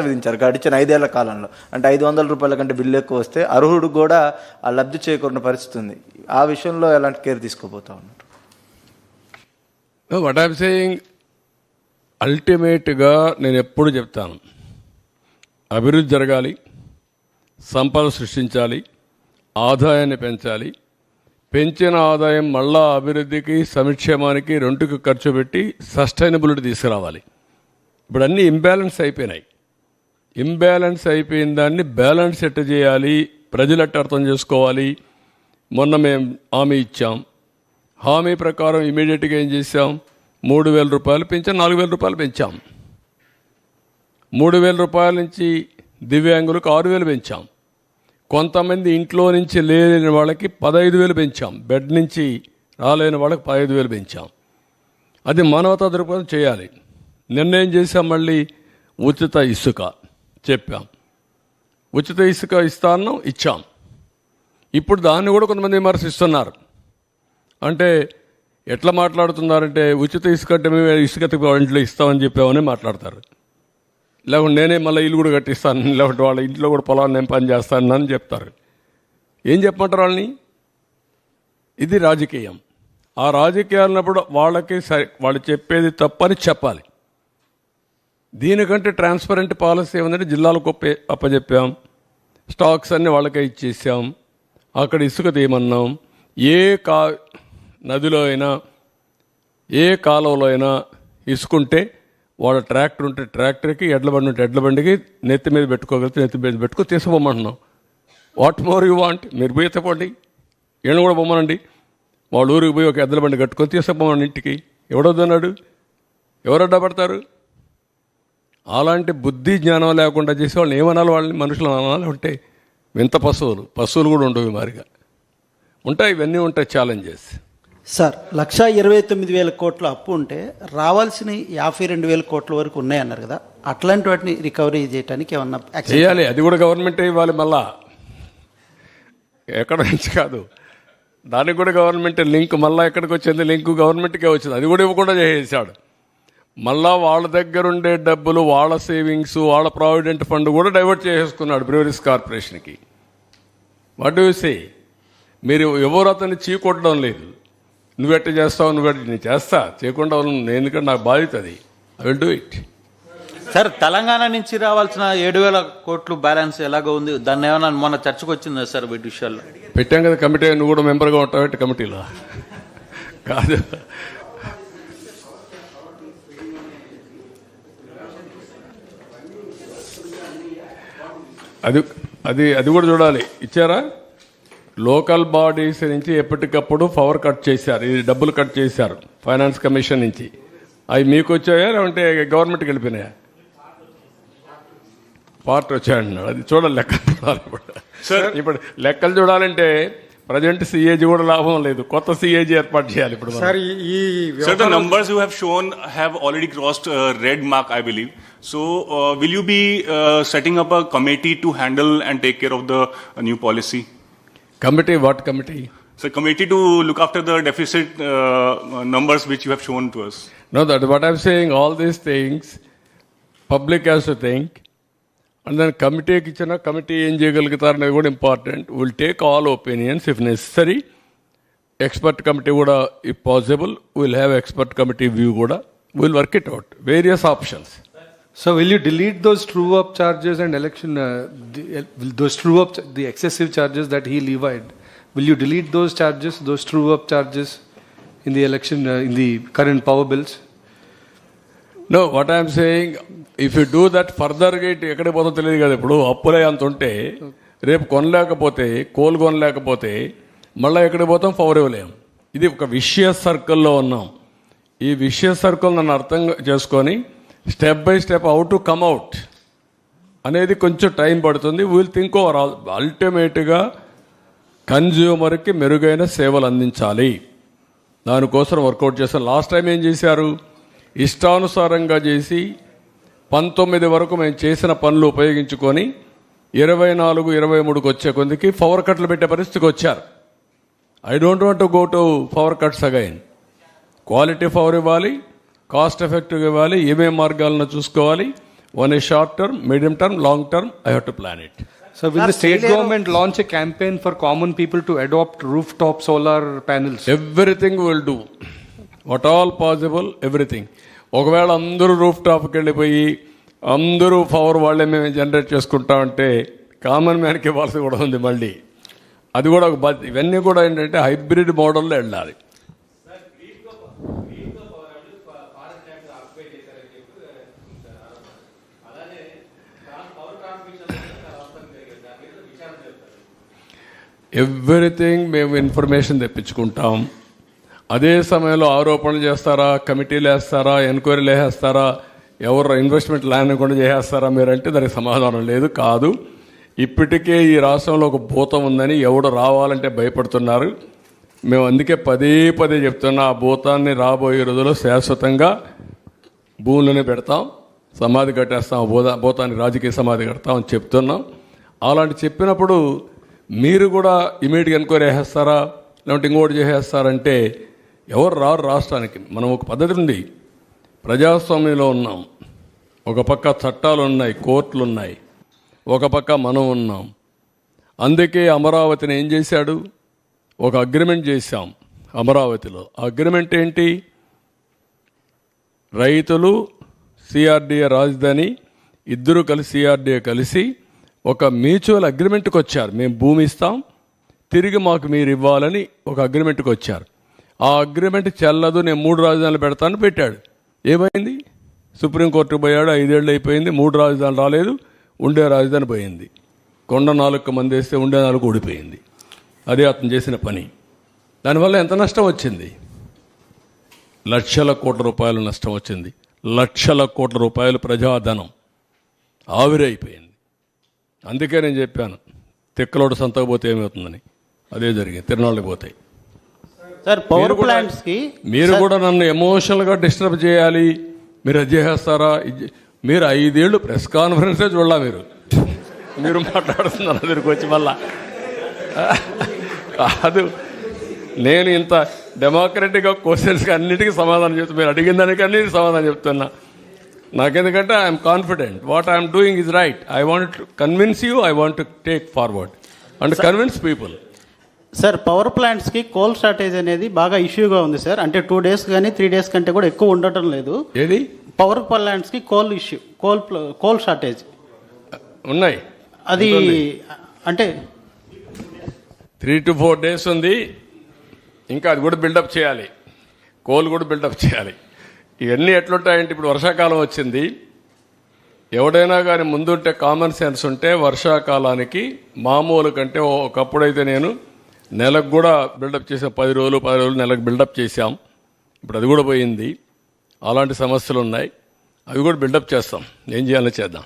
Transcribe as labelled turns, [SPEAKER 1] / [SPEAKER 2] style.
[SPEAKER 1] విధించారు. గడిచిన ఐదేళ్ళ కాలంలో. అంటే ఐదు వందల రూపాయల కంటే బిల్లు ఎక్కువ వస్తే అర్హుడు కూడా ఆ లబ్ధి చేకూరిన పరిస్థితి ఉంది. ఆ విషయంలో ఎలాంటి కేర్ తీసుకోబోతా ఉన్నారు?
[SPEAKER 2] వాట్ ఐమ్ సేయింగ్ అల్టిమేట్గా నేను ఎప్పుడు చెప్తాను. అభివృద్ధి జరగాలి సంపద సృష్టించాలి ఆదాయాన్ని పెంచాలి. పెంచిన ఆదాయం మళ్ళా అభివృద్ధికి సంక్షేమానికి రెండుకి ఖర్చు పెట్టి సస్టైనబిలిటీ తీసుకురావాలి. ఇప్పుడు అన్నీ ఇంబ్యాలెన్స్ అయిపోయినాయి. ఇంబ్యాలెన్స్ అయిపోయిన దాన్ని బ్యాలెన్స్ ఎట్ట చేయాలి. ప్రజలు ఎట్ట అర్థం చేసుకోవాలి? మొన్న మేము హామీ ఇచ్చాం. హామీ ప్రకారం ఇమీడియట్గా ఏం చేసాం మూడు వేల రూపాయలు పెంచాం నాలుగు వేల రూపాయలు పెంచాం. మూడు వేల రూపాయల నుంచి దివ్యాంగులకు ఆరు వేలు పెంచాం. కొంతమంది ఇంట్లో నుంచి లేని వాళ్ళకి పదహైదు వేలు పెంచాం. బెడ్ నుంచి రాలేని వాళ్ళకి పదహైదు వేలు పెంచాం. అది మానవతా దృక్పథం చేయాలి. నిర్ణయం చేసాం మళ్ళీ? ఉచిత ఇసుక. చెప్పాం. ఉచిత ఇసుక ఇస్తాను ఇచ్చాం. ఇప్పుడు దాన్ని కూడా కొంతమంది విమర్శిస్తున్నారు. అంటే ఎట్లా మాట్లాడుతున్నారంటే ఉచిత ఇసుక అంటే మేము ఇసుక ఇంట్లో ఇస్తామని చెప్పామని మాట్లాడతారు. లేకుంటే నేనే మళ్ళీ ఇల్లు కూడా కట్టిస్తాను లేకుంటే వాళ్ళ ఇంట్లో కూడా పొలాన్ని నేను పని చేస్తాను అని చెప్తారు. ఏం చెప్పమంటారు వాళ్ళని? ఇది రాజకీయం. ఆ రాజకీయాలు ఉన్నప్పుడు వాళ్ళకి సరి వాళ్ళు చెప్పేది తప్పని చెప్పాలి. దీనికంటే ట్రాన్స్పరెంట్ పాలసీ ఏమందంటే జిల్లాలకు ఒప్పే అప్పచెప్పాం స్టాక్స్ అన్నీ వాళ్ళకే ఇచ్చేసాం. అక్కడ ఇసుక తీయమన్నాం. ఏ కా నదిలో అయినా ఏ కాలువలో అయినా ఇసుకుంటే వాళ్ళ ట్రాక్టర్ ఉంటే ట్రాక్టర్కి ఎడ్ల బండి ఉంటే ఎడ్ల బండికి నెత్తి మీద పెట్టుకోగలిగితే నెత్తి మీద పెట్టుకో తీసుకోమంటున్నాం వాట్ మోర్ యూ వాంట్? మీరు పోయి ఎత్తపోండి ఈయన కూడా పొమ్మనండి. వాళ్ళ ఊరికి పోయి ఒక ఎద్దల బండి కట్టుకొని తీసుకుపోమని ఇంటికి. ఎవడొద్దన్నాడు? ఎవరు అడ్డపడతారు? అలాంటి బుద్ధి జ్ఞానం లేకుండా చేసే వాళ్ళని ఏమనాలి? వాళ్ళని మనుషులు అనాలి ఉంటే వింత పశువులు. పశువులు కూడా ఉండవు మారిగా. ఉంటాయి ఇవన్నీ ఉంటాయి ఛాలెంజెస్
[SPEAKER 3] సార్ లక్ష ఇరవై తొమ్మిది వేల కోట్ల అప్పు ఉంటే రావాల్సిన యాభై రెండు వేల కోట్ల వరకు ఉన్నాయన్నారు కదా. అట్లాంటి వాటిని రికవరీ చేయడానికి ఏమన్నా
[SPEAKER 2] చేయాలి. అది కూడా గవర్నమెంటే ఇవ్వాలి మళ్ళా. ఎక్కడ నుంచి కాదు. దానికి కూడా గవర్నమెంట్ లింక్ మళ్ళా ఎక్కడికి వచ్చింది? లింక్ గవర్నమెంట్కే వచ్చింది. అది కూడా ఇవ్వకుండా చేసేసాడు. మళ్ళా వాళ్ళ దగ్గర ఉండే డబ్బులు వాళ్ళ సేవింగ్స్ వాళ్ళ ప్రావిడెంట్ ఫండ్ కూడా డైవర్ట్ చేసేసుకున్నాడు బ్రూవరీస్ కార్పొరేషన్కి. వాట్ యూ సే మీరు ఎవరు అతన్ని చీకొట్టడం లేదు. నువ్వెట్ట చేస్తావు నువ్వెట్ట నేను చేస్తా చేయకుండా నేను ఎందుకంటే నాకు బాధ్యత అది. I will do it
[SPEAKER 4] sir Telangana నుంచి రావాల్సిన ఏడు వేల కోట్లు బ్యాలెన్స్ ఎలాగో ఉంది? దాన్ని ఏమైనా మొన్న చర్చకు వచ్చిందా సార్ వీటి విషయాల్లో?
[SPEAKER 2] పెట్టాం కదా కమిటీ నువ్వు కూడా మెంబర్గా ఉంటావు కమిటీలో. కాదు. అది అది అది కూడా చూడాలి. ఇచ్చారా? లోకల్ బాడీస్ నుంచి ఎప్పటికప్పుడు పవర్ కట్ చేశారు. ఇది డబ్బులు కట్ చేశారు ఫైనాన్స్ కమిషన్ నుంచి. అవి మీకు వచ్చాయా లేదంటే గవర్నమెంట్కి వెళ్ళిపోయినాయా? పార్ట్ వచ్చాయన్నాడు అది చూడాలి లెక్కలు చూడాలి ఇప్పుడు. ఇప్పుడు లెక్కలు చూడాలంటే ప్రజెంట్ సిఏజీ కూడా లాభం లేదు కొత్త సిఏజీ ఏర్పాటు చేయాలి ఇప్పుడు మనం.
[SPEAKER 5] సార్ ఈ- ఈ
[SPEAKER 6] Sir, the numbers you have shown have already crossed uh, red mark, I believe. So, uh, will you be uh, setting up a committee to handle and take care of the uh, new policy?
[SPEAKER 2] Committee what committee
[SPEAKER 6] So, committee to look after the deficit uh, uh, numbers which you have shown to us.
[SPEAKER 2] No that what I'm saying all these things public has to think and దాని కమిటీకి ఇచ్చిన కమిటీ ఏం చేయగలుగుతారు అనేది కూడా important will take all opinions if necessary expert committee కూడా if possible will have expert committee view కూడా will work it out various options
[SPEAKER 5] So will you delete those true up charges and election, uh, the, uh, will those true up, the excessive charges that he levied? Will you delete those charges, those true up charges in the election, uh,
[SPEAKER 2] no what I'm saying if you do that ఫర్దర్గా ఇటు ఎక్కడికి పోతుందో తెలియదు కదా ఇప్పుడు. అప్పులే అంత ఉంటే రేపు కొనలేకపోతే కోలు కొనలేకపోతే మళ్ళీ ఎక్కడికి పోతాం? పవర్ ఇవ్వలేం. ఇది ఒక విషయ సర్కిల్లో ఉన్నాం. ఈ విషయ సర్కిల్ నన్ను అర్థం చేసుకొని step by step how to come out అనేది కొంచెం టైం పడుతుంది. విల్ థింక్ ఓవర్ అల్టిమేట్గా కన్జ్యూమర్కి మెరుగైన సేవలు అందించాలి. దానికోసం వర్కౌట్ చేస్తాను లాస్ట్ టైం ఏం చేశారు? ఇష్టానుసారంగా చేసి పంతొమ్మిది వరకు మేము చేసిన పనులు ఉపయోగించుకొని ఇరవై నాలుగు ఇరవై మూడుకి వచ్చే కొందికి పవర్ కట్లు పెట్టే పరిస్థితికి వచ్చారు. I don't want go to power cuts again quality power ఇవ్వాలి కాస్ట్ ఎఫెక్టివ్ ఇవ్వాలి ఏమేం మార్గాలను చూసుకోవాలి one is short term medium term long term I have to plan it
[SPEAKER 5] So will the state government launch a campaign for common people to adopt rooftop solar panels?
[SPEAKER 2] Everything will do what all possible everything ఒకవేళ అందరూ roof టాప్కి వెళ్ళిపోయి అందరూ power వాళ్ళే మేము generate చేసుకుంటామంటే common మ్యాన్కి ఇవ్వాల్సి కూడా ఉంది మళ్ళీ. అది కూడా ఒక ఇవన్నీ కూడా ఏంటంటే హైబ్రిడ్ మోడల్లో వెళ్ళాలి. ఎవ్రీథింగ్ మేము ఇన్ఫర్మేషన్ తెప్పించుకుంటాం. అదే సమయంలో ఆరోపణలు చేస్తారా? కమిటీలు వేస్తారా? ఎంక్వైరీలు వేసేస్తారా? ఎవరు ఇన్వెస్ట్మెంట్ ల్యాండ్ కూడా చేసేస్తారా? మీరంటే దానికి సమాధానం లేదు కాదు. ఇప్పటికే ఈ రాష్ట్రంలో ఒక భూతం ఉందని ఎవడు రావాలంటే భయపడుతున్నారు. మేము అందుకే పదే పదే చెప్తున్నా ఆ భూతాన్ని రాబోయే రోజుల్లో శాశ్వతంగా భూములనే పెడతాం సమాధి కట్టేస్తాం భూత భూతాన్ని రాజకీయ సమాధి కడతాం అని చెప్తున్నాం. అలాంటి చెప్పినప్పుడు మీరు కూడా ఇమీడియట్ ఎంక్వైరీ చేసేస్తారా? లేదంటే ఇంకోటి చేసేస్తారంటే ఎవరు రారు రాష్ట్రానికి? మనం ఒక పద్ధతి ఉంది. ప్రజాస్వామ్యంలో ఉన్నాం. ఒక పక్క చట్టాలు ఉన్నాయి కోర్టులు ఉన్నాయి. ఒక పక్క మనం ఉన్నాం. అందుకే అమరావతిని ఏం చేశాడు? ఒక అగ్రిమెంట్ చేశాం అమరావతిలో. అగ్రిమెంట్ ఏంటి? రైతులు సిఆర్డీఏ రాజధాని ఇద్దరు కలిసి సిఆర్డీఏ కలిసి ఒక మ్యూచువల్ అగ్రిమెంట్కి వచ్చారు. మేము భూమి ఇస్తాం తిరిగి మాకు మీరు ఇవ్వాలని ఒక అగ్రిమెంట్కి వచ్చారు. ఆ అగ్రిమెంట్ చెల్లదు నేను మూడు రాజధానులు పెడతాను పెట్టాడు. ఏమైంది? సుప్రీంకోర్టుకు పోయాడు ఐదేళ్ళు అయిపోయింది మూడు రాజధానులు రాలేదు ఉండే రాజధాని పోయింది. కొండ నాలుగు మంది వేస్తే ఉండే నాలుగు ఓడిపోయింది అదే అతను చేసిన పని. దానివల్ల ఎంత నష్టం వచ్చింది? లక్షల కోట్ల రూపాయలు నష్టం వచ్చింది. లక్షల కోట్ల రూపాయలు ప్రజాధనం. ఆవిరైపోయింది అందుకే నేను చెప్పాను తిక్కలోడు సంతకపోతే ఏమవుతుందని. అదే జరిగింది తిరునాళ్ళకి పోతాయి
[SPEAKER 3] సార్ పవర్
[SPEAKER 2] మీరు కూడా-
[SPEAKER 3] ప్లాంట్స్కి
[SPEAKER 2] మీరు కూడా నన్ను ఎమోషనల్గా డిస్టర్బ్ చేయాలి. మీరు అది చేసేస్తారా? మీరు ఐదేళ్ళు ప్రెస్ కాన్ఫరెన్సే చూడాల మీరు. మీరు మాట్లాడుతున్నారు దగ్గరికి వచ్చి మళ్ళా. కాదు నేను ఇంత డెమోక్రటిక్గా క్వశ్చన్స్కి అన్నిటికీ సమాధానం చెప్తా మీరు అడిగిన దానికి అన్నిటికీ సమాధానం చెప్తున్నా. నాకెందుకంటే I'm confident what I'm doing is right I want convince you I want to take forward and convince
[SPEAKER 3] people sir power ప్లాంట్స్కి coal shortage అనేది బాగా ఇష్యూగా ఉంది సార్. అంటే టూ డేస్ కానీ త్రీ డేస్ కంటే కూడా ఎక్కువ ఉండటం లేదు.
[SPEAKER 2] ఏది?
[SPEAKER 3] Power ప్లాంట్స్కి coal issue coal coal shortage
[SPEAKER 2] ఉన్నాయి.
[SPEAKER 3] అది అంటే
[SPEAKER 2] త్రీ టు ఫోర్ డేస్ ఉంది. ఇంకా అది కూడా బిల్డప్ చేయాలి. కోల్ కూడా బిల్డప్ చేయాలి. ఇవన్నీ ఎట్లుంటాయంటే ఇప్పుడు వర్షాకాలం వచ్చింది. ఎవడైనా కానీ ముందుంటే కామన్ సెన్స్ ఉంటే వర్షాకాలానికి మామూలు కంటే ఒకప్పుడైతే నేను నెలకు కూడా బిల్డప్ చేసాం. పది రోజులు పది రోజులు నెలకు బిల్డప్ చేసాం ఇప్పుడు అది కూడా పోయింది. అలాంటి సమస్యలు ఉన్నాయి. అవి కూడా బిల్డప్ చేస్తాం. ఏం చేయాలో చేద్దాం.